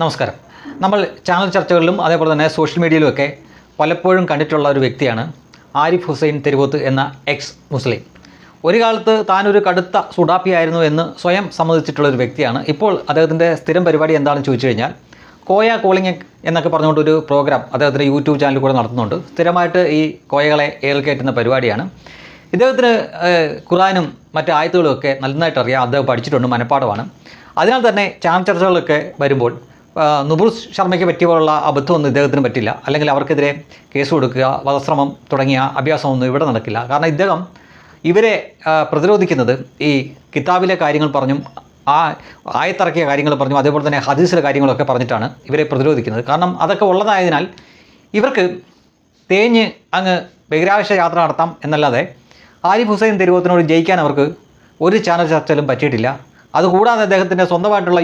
നമസ്കാരം. നമ്മൾ ചാനൽ ചർച്ചകളിലും അതേപോലെ തന്നെ സോഷ്യൽ മീഡിയയിലുമൊക്കെ പലപ്പോഴും കണ്ടിട്ടുള്ള ഒരു വ്യക്തിയാണ് ആരിഫ് ഹുസൈൻ തെരുവോത്ത് എന്ന എക്സ് മുസ്ലിം. ഒരു കാലത്ത് താനൊരു കടുത്ത സുഡാപ്പിയായിരുന്നു എന്ന് സ്വയം സമ്മതിച്ചിട്ടുള്ള ഒരു വ്യക്തിയാണ്. ഇപ്പോൾ അദ്ദേഹത്തിന്റെ സ്ഥിരം പരിപാടി എന്താണെന്ന് ചോദിച്ചു കഴിഞ്ഞാൽ കോയ കോളിംഗ് എന്നൊക്കെ പറഞ്ഞുകൊണ്ട് ഒരു പ്രോഗ്രാം അദ്ദേഹത്തിന്റെ യൂട്യൂബ് ചാനലിൽ കൂടെ നടത്തുന്നുണ്ട്. സ്ഥിരമായിട്ട് ഈ കോയകളെ ഏൽക്കേറ്റുന്ന പരിപാടിയാണ്. ഇദ്ദേഹത്തിന് ഖുറാനും മറ്റ് ആയത്തുകളും ഒക്കെ നന്നായിട്ട് അറിയാം അദ്ദേഹം പഠിച്ചിട്ടുണ്ട് മനഃപ്പാടമാണ് അതിനാൽ തന്നെ ചാനൽ ചർച്ചകളൊക്കെ വരുമ്പോൾ ആ, നുപുർ ശർമ്മയ്ക്ക് പറ്റിയ പോലുള്ള അബദ്ധമൊന്നും ഇദ്ദേഹത്തിന് പറ്റില്ല. അല്ലെങ്കിൽ അവർക്കെതിരെ കേസ് കൊടുക്കുക വധശ്രമം തുടങ്ങിയ അഭ്യാസമൊന്നും ഇവിടെ നടക്കില്ല. കാരണം ഇദ്ദേഹം ഇവരെ പ്രതിരോധിക്കുന്നത് ഈ കിതാബിലെ കാര്യങ്ങൾ പറഞ്ഞും ആ ആയത്തിറക്കിയ കാര്യങ്ങൾ പറഞ്ഞും അതേപോലെ തന്നെ ഹദീസിലെ കാര്യങ്ങളൊക്കെ പറഞ്ഞിട്ടാണ് ഇവരെ പ്രതിരോധിക്കുന്നത്. കാരണം അതൊക്കെ ഉള്ളതായതിനാൽ ഇവർക്ക് തേഞ്ഞ് അങ്ങ് ബഹിരാകാശ യാത്ര നടത്താം എന്നല്ലാതെ ആരിഫ് ഹുസൈൻ തെരുവത്തിനോട് ജയിക്കാൻ അവർക്ക് ഒരു ചാനൽ ചർച്ചയിലും പറ്റിയിട്ടില്ല. അതുകൂടാതെ അദ്ദേഹത്തിന്റെ സ്വന്തമായിട്ടുള്ള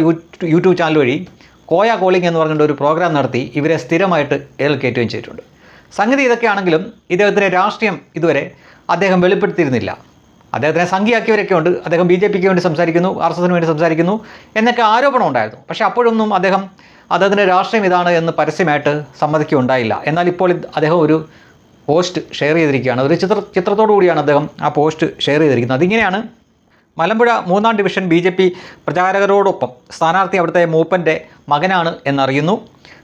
യൂട്യൂബ് ചാനൽ വഴി കോയ കോളിംഗ് എന്ന് പറഞ്ഞിട്ട് ഒരു പ്രോഗ്രാം നടത്തി ഇവരെ സ്ഥിരമായിട്ട് ഏൽക്കേറ്റുകയും ചെയ്തിട്ടുണ്ട്. സംഗതി ഇതൊക്കെയാണെങ്കിലും ഇദ്ദേഹത്തിന്റെ രാഷ്ട്രീയം ഇതുവരെ അദ്ദേഹം വെളിപ്പെടുത്തിയിരുന്നില്ല. അദ്ദേഹത്തിനെ സംഖ്യയാക്കിയവരൊക്കെ ഉണ്ട്. അദ്ദേഹം ബി ജെ പിക്ക് വേണ്ടി സംസാരിക്കുന്നു ആർ എസ് എസിന് വേണ്ടി സംസാരിക്കുന്നു എന്നൊക്കെ ആരോപണം ഉണ്ടായിരുന്നു. പക്ഷേ അപ്പോഴൊന്നും അദ്ദേഹം അദ്ദേഹത്തിന്റെ രാഷ്ട്രീയം ഇതാണ് എന്ന് പരസ്യമായിട്ട് സമ്മതിക്കുകയുണ്ടായില്ല. എന്നാൽ ഇപ്പോൾ അദ്ദേഹം ഒരു പോസ്റ്റ് ഷെയർ ചെയ്തിരിക്കുകയാണ്. ഒരു ചിത്ര ചിത്രത്തോടു കൂടിയാണ് അദ്ദേഹം ആ പോസ്റ്റ് ഷെയർ ചെയ്തിരിക്കുന്നത്. അതിങ്ങനെയാണ് മലമ്പുഴ മൂന്നാം ഡിവിഷൻ ബി ജെ പി പ്രചാരകരോടൊപ്പം സ്ഥാനാർത്ഥി അവിടുത്തെ മൂപ്പന്റെ മകനാണ് എന്നറിയുന്നു.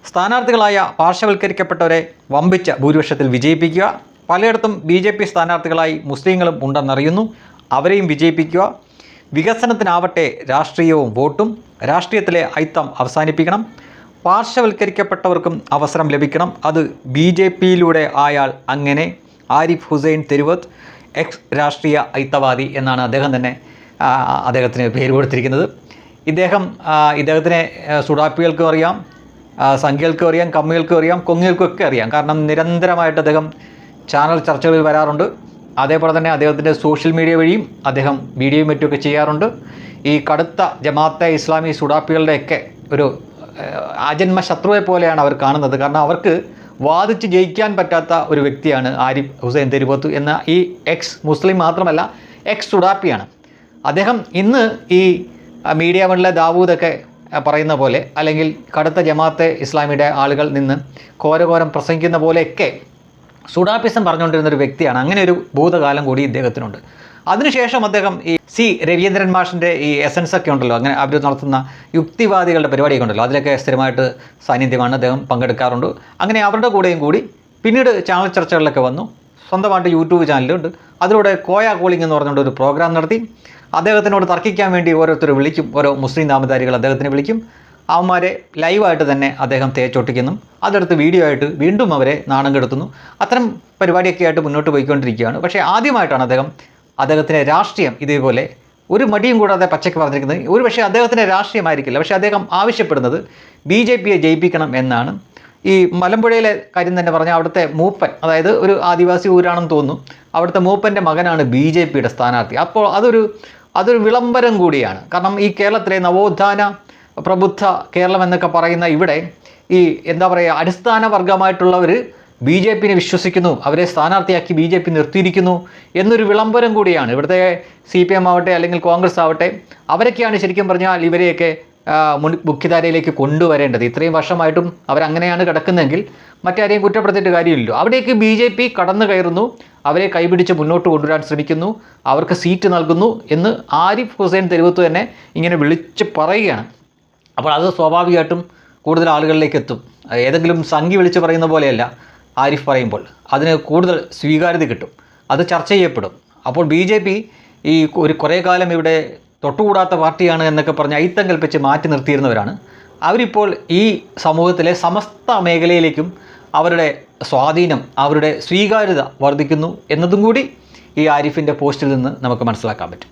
സ്ഥാനാർത്ഥികളായ പാർശ്വവൽക്കരിക്കപ്പെട്ടവരെ വമ്പിച്ച ഭൂരിപക്ഷത്തിൽ വിജയിപ്പിക്കുക. പലയിടത്തും ബി ജെ പി സ്ഥാനാർത്ഥികളായി മുസ്ലിങ്ങളും ഉണ്ടെന്നറിയുന്നു. അവരെയും വിജയിപ്പിക്കുക. വികസനത്തിനാവട്ടെ രാഷ്ട്രീയവും വോട്ടും രാഷ്ട്രീയത്തിലെ ഐത്തം അവസാനിപ്പിക്കണം. പാർശ്വവൽക്കരിക്കപ്പെട്ടവർക്കും അവസരം ലഭിക്കണം. അത് ബി ജെ പിയിലൂടെ ആയാൽ അങ്ങനെ ആരിഫ് ഹുസൈൻ തെരുവത്ത് എക്സ് രാഷ്ട്രീയ ഐത്തവാദി എന്നാണ് അദ്ദേഹം തന്നെ അദ്ദേഹത്തിന് പേര് കൊടുത്തിരിക്കുന്നത്. ഇദ്ദേഹം ഇദ്ദേഹത്തിനെ ആ, സുഡാപ്പികൾക്കും അറിയാം സംഖ്യകൾക്കും അറിയാം കമ്മികൾക്കും അറിയാം കൊങ്ങികൾക്കും ഒക്കെ അറിയാം. കാരണം നിരന്തരമായിട്ട് അദ്ദേഹം ചാനൽ ചർച്ചകളിൽ വരാറുണ്ട്. അതേപോലെ തന്നെ അദ്ദേഹത്തിന്റെ സോഷ്യൽ മീഡിയ വഴിയും അദ്ദേഹം വീഡിയോയും മറ്റുമൊക്കെ ചെയ്യാറുണ്ട്. ഈ കടുത്ത ജമാഅത്തെ ഇസ്ലാമി സുഡാപ്പികളുടെയൊക്കെ ഒരു ആജന്മ ശത്രുവെ പോലെയാണ് അവർ കാണുന്നത്. കാരണം അവർക്ക് വാദിച്ച് ജയിക്കാൻ പറ്റാത്ത ഒരു വ്യക്തിയാണ് ആരിഫ് ഹുസൈൻ തെരുവത്തു എന്ന ഈ എക്സ് മുസ്ലിം മാത്രമല്ല എക്സ് സുഡാപ്പിയാണ് അദ്ദേഹം ഇന്ന് ഈ മീഡിയ വണിലെ ദാവൂദൊക്കെ പറയുന്ന പോലെ അല്ലെങ്കിൽ കടുത്ത ജമാഅത്തെ ഇസ്ലാമിയുടെ ആളുകൾ നിന്ന് ഘോരഘോരം പ്രസംഗിക്കുന്ന പോലെയൊക്കെ സുഡാപ്പിസം പറഞ്ഞുകൊണ്ടിരുന്ന ഒരു വ്യക്തിയാണ്. അങ്ങനെ ഒരു ഭൂതകാലം കൂടി ഇദ്ദേഹത്തിനുണ്ട്. അതിനുശേഷം അദ്ദേഹം ഈ സി രവീന്ദ്രൻ മാഷിന്റെ ഈ എസൻസ് ഒക്കെ ഉണ്ടല്ലോ അങ്ങനെ അവർ നടത്തുന്ന യുക്തിവാദികളുടെ പരിപാടിയൊക്കെ ഉണ്ടല്ലോ അതിലൊക്കെ സ്ഥിരമായിട്ട് സാന്നിധ്യമാണ് അദ്ദേഹം പങ്കെടുക്കാറുണ്ട്. അങ്ങനെ അവരുടെ കൂടെയും കൂടി പിന്നീട് ചാനൽ ചർച്ചകളിലൊക്കെ വന്നു. സ്വന്തമായിട്ട് യൂട്യൂബ് ചാനലുണ്ട്. അതിലൂടെ കോയ കോളിംഗ് എന്ന് പറഞ്ഞുകൊണ്ട് ഒരു പ്രോഗ്രാം നടത്തി. അദ്ദേഹത്തിനോട് തർക്കിക്കാൻ വേണ്ടി ഓരോരുത്തർ വിളിക്കും. ഓരോ മുസ്ലിം നാമധാരികൾ അദ്ദേഹത്തിനെ വിളിക്കും. അവന്മാരെ ലൈവായിട്ട് തന്നെ അദ്ദേഹം തേച്ചൊട്ടിക്കുന്നു. അതെടുത്ത് വീഡിയോ ആയിട്ട് വീണ്ടും അവരെ നാണം കെടുത്തുന്നു. അത്തരം പരിപാടിയൊക്കെ ആയിട്ട് മുന്നോട്ട് പോയിക്കൊണ്ടിരിക്കുകയാണ്. പക്ഷേ ആദ്യമായിട്ടാണ് അദ്ദേഹം അദ്ദേഹത്തിന്റെ രാഷ്ട്രീയം ഇതേപോലെ ഒരു മടിയും കൂടാതെ പച്ചയ്ക്ക് പറഞ്ഞിരിക്കുന്നത്. ഒരു പക്ഷേ അദ്ദേഹത്തിന്റെ രാഷ്ട്രീയമായിരിക്കില്ല. പക്ഷേ അദ്ദേഹം ആവശ്യപ്പെടുന്നത് ബി ജെ പിയെ ജയിപ്പിക്കണം എന്നാണ്. ഈ മലമ്പുഴയിലെ കാര്യം തന്നെ പറഞ്ഞാൽ അവിടുത്തെ മൂപ്പൻ അതായത് ഒരു ആദിവാസി ഊരാണെന്ന് തോന്നുന്നു. അവിടുത്തെ മൂപ്പന്റെ മകനാണ് ബി ജെ പിയുടെ സ്ഥാനാർത്ഥി. അപ്പോൾ അതൊരു അതൊരു വിളംബരം കൂടിയാണ്. കാരണം ഈ കേരളത്തിലെ നവോത്ഥാന പ്രബുദ്ധ കേരളം എന്നൊക്കെ പറയുന്ന ഇവിടെ ഈ എന്താ പറയുക അടിസ്ഥാന വർഗമായിട്ടുള്ളവർ ബി ജെ പിനെ വിശ്വസിക്കുന്നു. അവരെ സ്ഥാനാർത്ഥിയാക്കി ബി ജെ പി നിർത്തിയിരിക്കുന്നു എന്നൊരു വിളംബരം കൂടിയാണ്. ഇവിടുത്തെ സി പി എം ആവട്ടെ അല്ലെങ്കിൽ കോൺഗ്രസ് ആവട്ടെ അവരൊക്കെയാണ് ശരിക്കും പറഞ്ഞാൽ ഇവരെയൊക്കെ മുഖ്യധാരയിലേക്ക് കൊണ്ടുവരേണ്ടത്. ഇത്രയും വർഷമായിട്ടും അവരങ്ങനെയാണ് കിടക്കുന്നതെങ്കിൽ മറ്റാരെയും കുറ്റപ്പെടുത്തിയിട്ട് കാര്യമില്ലല്ലോ. അവിടേക്ക് ബി ജെ പി കടന്നു കയറുന്നു. അവരെ കൈപിടിച്ച് മുന്നോട്ട് കൊണ്ടുവരാൻ ശ്രമിക്കുന്നു. അവർക്ക് സീറ്റ് നൽകുന്നു എന്ന് ആരിഫ് ഹുസൈൻ തെരുവത്ത് തന്നെ ഇങ്ങനെ വിളിച്ച് പറയുകയാണ്. അപ്പോൾ അത് സ്വാഭാവികമായിട്ടും കൂടുതൽ ആളുകളിലേക്ക് എത്തും. ഏതെങ്കിലും സംഖ്യ വിളിച്ച് പറയുന്ന പോലെയല്ല ആരിഫ് പറയുമ്പോൾ. അതിന് കൂടുതൽ സ്വീകാര്യത കിട്ടും. അത് ചർച്ച ചെയ്യപ്പെടും. അപ്പോൾ ബി ജെ പി ഈ ഒരു കുറേ കാലം ഇവിടെ തൊട്ടുകൂടാത്ത പാർട്ടിയാണ് എന്നൊക്കെ പറഞ്ഞ് അയിത്തം കൽപ്പിച്ച് മാറ്റി നിർത്തിയിരുന്നവരാണ്. അവരിപ്പോൾ ഈ സമൂഹത്തിലെ സമസ്ത മേഖലയിലേക്കും അവരുടെ സ്വാധീനം അവരുടെ സ്വീകാര്യത വർദ്ധിക്കുന്നു എന്നതും കൂടി ഈ ആരിഫിന്റെ പോസ്റ്റിൽ നിന്ന് നമുക്ക് മനസ്സിലാക്കാൻ പറ്റും.